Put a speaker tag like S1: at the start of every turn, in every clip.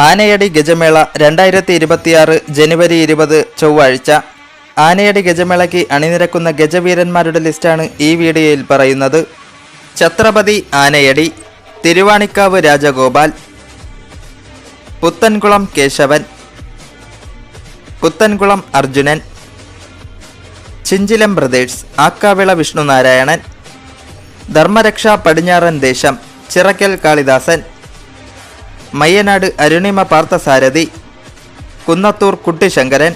S1: ആനയടി ഗജമേള രണ്ടായിരത്തി ഇരുപത്തിയാറ് ജനുവരി ഇരുപത് ചൊവ്വാഴ്ച. ആനയടി ഗജമേളയ്ക്ക് അണിനിരക്കുന്ന ഗജവീരന്മാരുടെ ലിസ്റ്റാണ് ഈ വീഡിയോയിൽ പറയുന്നത്. ഛത്രപതി ആനയടി തിരുവാണിക്കാവ് രാജഗോപാൽ പുത്തൻകുളം കേശവൻ പുത്തൻകുളം അർജുനൻ ചിഞ്ചിലം ബ്രദേഴ്സ് ആക്കാവിള വിഷ്ണുനാരായണൻ ധർമ്മരക്ഷ പടിഞ്ഞാറൻ ദേശം ചിറക്കൽ കാളിദാസൻ മയ്യനാട് അരുണിമ പാർത്ഥസാരഥി കുന്നത്തൂർ കുട്ടിശങ്കരൻ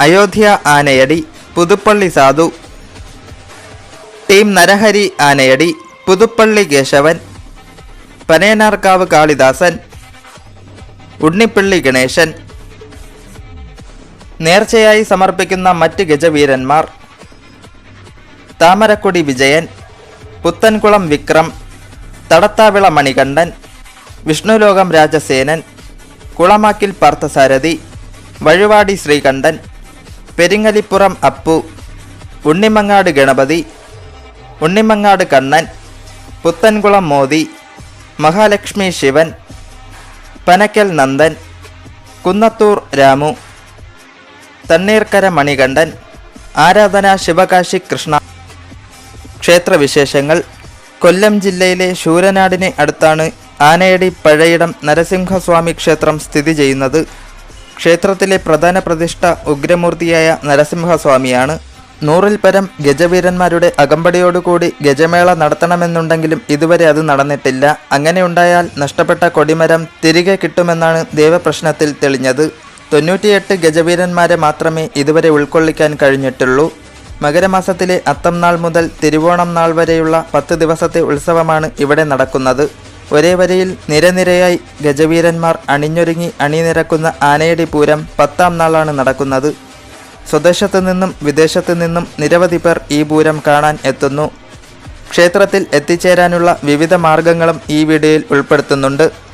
S1: അയോധ്യ ആനയടി പുതുപ്പള്ളി സാധു ടീം നരഹരി ആനയടി പുതുപ്പള്ളി കേശവൻ പനയനാർക്കാവ് കാളിദാസൻ ഉണ്ണിപ്പിള്ളി ഗണേശൻ നേർച്ചയായി സമർപ്പിക്കുന്ന മറ്റ് ഗജവീരന്മാർ താമരക്കുടി വിജയൻ പുത്തൻകുളം വിക്രം തടത്താവിള മണികണ്ഠൻ വിഷ്ണുലോകം രാജസേനൻ കുളമാക്കിൽ പാർത്ഥസാരഥി വഴുവാടി ശ്രീകണ്ഠൻ പെരിങ്ങലിപ്പുറം അപ്പു ഉണ്ണിമങ്ങാട് ഗണപതി ഉണ്ണിമങ്ങാട് കണ്ണൻ പുത്തൻകുളം മോദി മഹാലക്ഷ്മി ശിവൻ പനക്കൽ നന്ദൻ കുന്നത്തൂർ രാമു തണ്ണീർക്കര മണികണ്ഠൻ ആരാധന ശിവകാശി കൃഷ്ണ. ക്ഷേത്രവിശേഷങ്ങൾ കൊല്ലം ജില്ലയിലെ ശൂരനാടിന് അടുത്താണ് ആനയടി പഴയിടം നരസിംഹസ്വാമി ക്ഷേത്രം സ്ഥിതി ചെയ്യുന്നത് ക്ഷേത്രത്തിലെ പ്രധാന പ്രതിഷ്ഠ ഉഗ്രമൂർത്തിയായ നരസിംഹസ്വാമിയാണ്. നൂറിൽ പരം ഗജവീരന്മാരുടെ അകമ്പടിയോടുകൂടി ഗജമേള നടത്തണമെന്നുണ്ടെങ്കിലും ഇതുവരെ അത് നടന്നിട്ടില്ല. അങ്ങനെയുണ്ടായാൽ നഷ്ടപ്പെട്ട കൊടിമരം തിരികെ കിട്ടുമെന്നാണ് ദേവപ്രശ്നത്തിൽ തെളിഞ്ഞത്. തൊണ്ണൂറ്റിയെട്ട് ഗജവീരന്മാരെ മാത്രമേ ഇതുവരെ ഉൾക്കൊള്ളിക്കാൻ കഴിഞ്ഞിട്ടുള്ളൂ. മകരമാസത്തിലെ അത്തം നാൾ മുതൽ തിരുവോണം നാൾ വരെയുള്ള പത്ത് ദിവസത്തെ ഉത്സവമാണ് ഇവിടെ നടക്കുന്നത്. ഒരേ വരിയിൽ നിരനിരയായി ഗജവീരന്മാർ അണിഞ്ഞൊരുങ്ങി അണിനിരക്കുന്ന ആനയടി പൂരം പത്താം നാളാണ് നടക്കുന്നത്. സ്വദേശത്തു നിന്നും വിദേശത്തു നിന്നും നിരവധി പേർ ഈ പൂരം കാണാൻ എത്തുന്നു. ക്ഷേത്രത്തിൽ എത്തിച്ചേരാനുള്ള വിവിധ മാർഗങ്ങളും ഈ വീഡിയോയിൽ ഉൾപ്പെടുത്തുന്നുണ്ട്.